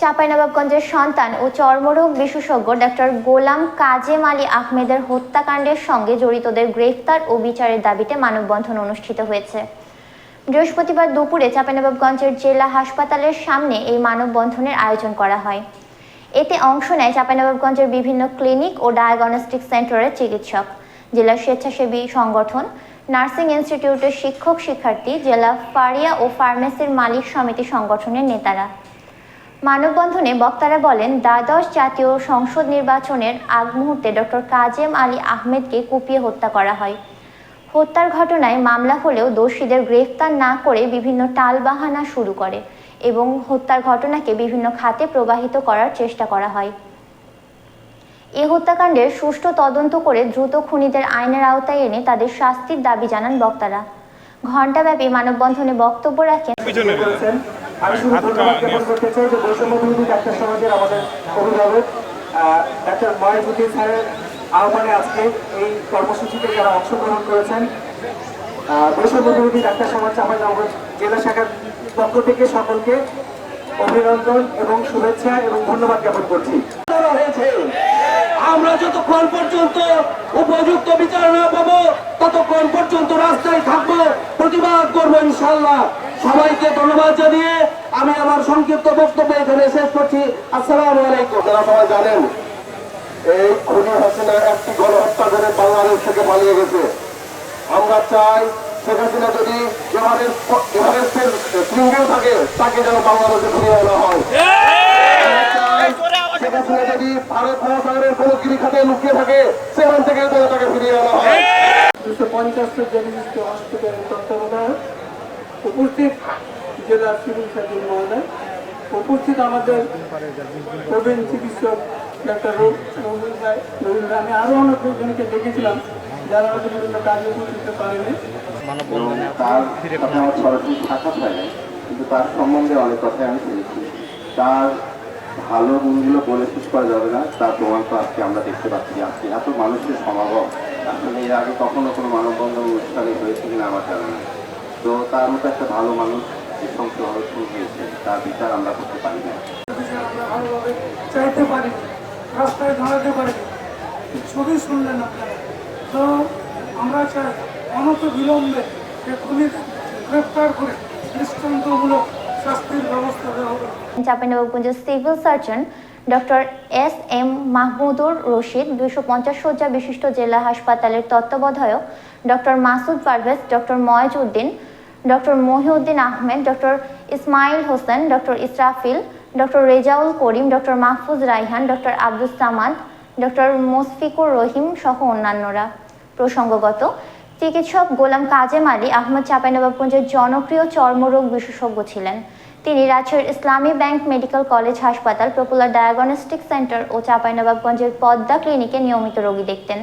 চাঁপাইনবাবগঞ্জের সন্তান ও চর্মরোগ বিশেষজ্ঞ ডক্টর গোলাম কাজেম আলী আহমেদের হত্যাকাণ্ডের সঙ্গে জড়িতদের গ্রেফতার ও বিচারের দাবিতে মানববন্ধন অনুষ্ঠিত হয়েছে। বৃহস্পতিবার দুপুরে চাঁপাইনবাবগঞ্জের জেলা হাসপাতালের সামনে এই মানববন্ধনের আয়োজন করা হয়। এতে অংশ নেয় চাঁপাইনবাবগঞ্জের বিভিন্ন ক্লিনিক ও ডায়াগনস্টিক সেন্টারের চিকিৎসক। জেলা স্বেচ্ছাসেবী সংগঠন, নার্সিং ইনস্টিটিউটের শিক্ষক শিক্ষার্থী, জেলা ফারিয়া ও ফার্মেসির মালিক সমিতি সংগঠনের নেতারা। মানববন্ধনে বক্তারা বলেন, দ্বাদশ জাতীয় সংসদ নির্বাচনের আগ মুহূর্তে ডক্টর কাজেম আলী আহমেদকে কুপিয়ে হত্যা করা হয়। হত্যার ঘটনায় মামলা হলেও দোষীদের গ্রেফতার না করে বিভিন্ন টালবাহানা শুরু করে এবং হত্যার ঘটনাকে বিভিন্ন খাতে প্রবাহিত করার চেষ্টা করা হয়। এ হত্যাকাণ্ডের সুষ্ঠু তদন্ত করে দ্রুত খুনিদের আইনের আওতায় এনে তাদের শাস্তির দাবি জানান বক্তারা। ঘণ্টাব্যাপী মানববন্ধনে বক্তব্য রাখেন আমি শুধু ধন্যবাদ জ্ঞাপন করতে চাই যে বৈষম্য বিরোধী ডাক্তার সমাজের আমাদের অভিভাবক ডাক্তার ময়জুদ্দিন স্যারের আহ্বানে আজকে এই কর্মসূচিতে যারা অংশগ্রহণ করেছেন বৈষম্য বিরোধী ডাক্তার সমাজ চাঁপাইনবাবগঞ্জ জেলা শাখার পক্ষ থেকে সকলকে অভিনন্দন এবং শুভেচ্ছা এবং ধন্যবাদ জ্ঞাপন করছি। আমরা যতক্ষণ পর্যন্ত উপযুক্ত বিচার না পাবো ততক্ষণ পর্যন্ত রাস্তায় থাকব ইনশাল্লাহ সবাইকে ধন্যবাদ জানিয়ে আমি আমার সংক্ষিপ্ত বক্তব্য এখানে শেষ করছি। আসসালামু আলাইকুম। আপনারা সবাই জানেন এই খুনি হাসিনা একটি গণহত্যা করে বাংলাদেশ থেকে পালিয়ে গেছে। আমরা চাই শেখ হাসিনা যদি এভারেস্টের শৃঙ্গেও থাকে তাকে যেন বাংলাদেশে ফিরিয়ে আনা হয়। শেখ হাসিনা যদি ভারত মহাসাগরের কোনো গিরিখাতে লুকিয়ে থাকে সেখান থেকে যেন তাকে ফিরিয়ে আনা হয়। দুশো পঞ্চাশটা জেনারেলিস্ট হসপিটালের তত্ত্বাবধায়ক উপস্থিত জেলা সিভিল সার্জন মহোদয় উপস্থিত আমাদের প্রবীণ চিকিৎসক ডাক্তার রবীন্দ্র আমি আরও অনেক জনকে দেখেছিলাম যারা হয়তো বিভিন্ন কাজে উপস্থিত পারেনি। কিন্তু তার সম্বন্ধে অনেক কথাই আমি শুনেছি। তার ভালো গুণগুলো বলে শেষ করা যাবে না, তার প্রমাণ তো আজকে আমরা দেখতে পাচ্ছি আজকে এত মানুষের সমাগম। আসলে এর আগে কখনো কোনো মানববন্ধন অনুষ্ঠানে হয়েছে কিনা আমার জানা নেই। তো তার মতো একটা ভালো মানুষ এই সমস্ত শুরু হয়েছে তার বিচার আমরা করতে পারি না। ভালোভাবে চাইতে পারি রাস্তায় দাঁড়াতে পারি ছবি শুনলেন আপনারা। তো আমরা চাই অনত বিলম্বে গ্রেপ্তার করে দৃষ্টান্তমূলক শাস্তির ব্যবস্থা দেওয়া হবে। চাঁপাইনবাবগঞ্জের civil surgeon doctor S M Mahmudur Rashid দুইশো পঞ্চাশ শয্যা বিশিষ্ট জেলা হাসপাতালের তত্ত্বাবধায়ক doctor Masud Parvez doctor Moyez Uddin doctor Mohiuddin Ahmed, doctor Ismail Hossain, doctor Israfil, doctor Rezaul Karim, doctor Mahfuz Raihan doctor Abdus Samad, doctor Mosfiqur Rahim সহ অন্যান্যরা। প্রসঙ্গগত, চিকিৎসক গোলাম কাজেম আলী, আহমদ চাঁপাইনবাবগঞ্জের জনপ্রিয় চর্মরোগ বিশেষজ্ঞ ছিলেন। তিনি রাজশাহীর ইসলামী ব্যাংক মেডিকেল কলেজ হাসপাতাল, পপুলার ডায়াগনস্টিক সেন্টার ও চাঁপাইনবাবগঞ্জের পদ্মা ক্লিনিকে নিয়মিত রোগী দেখতেন।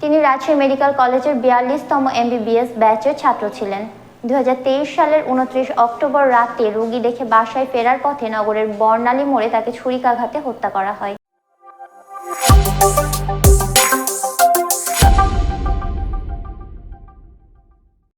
তিনি রাজশাহী মেডিকেল কলেজের বিয়াল্লিশতম এমবিবিএস ব্যাচের ছাত্র ছিলেন। দু হাজার তেইশ সালের উনত্রিশ অক্টোবর রাতে রোগী দেখে বাসায় ফেরার পথে নগরের বর্ণালী মোড়ে তাকে ছুরিকাঘাতে হত্যা করা হয়।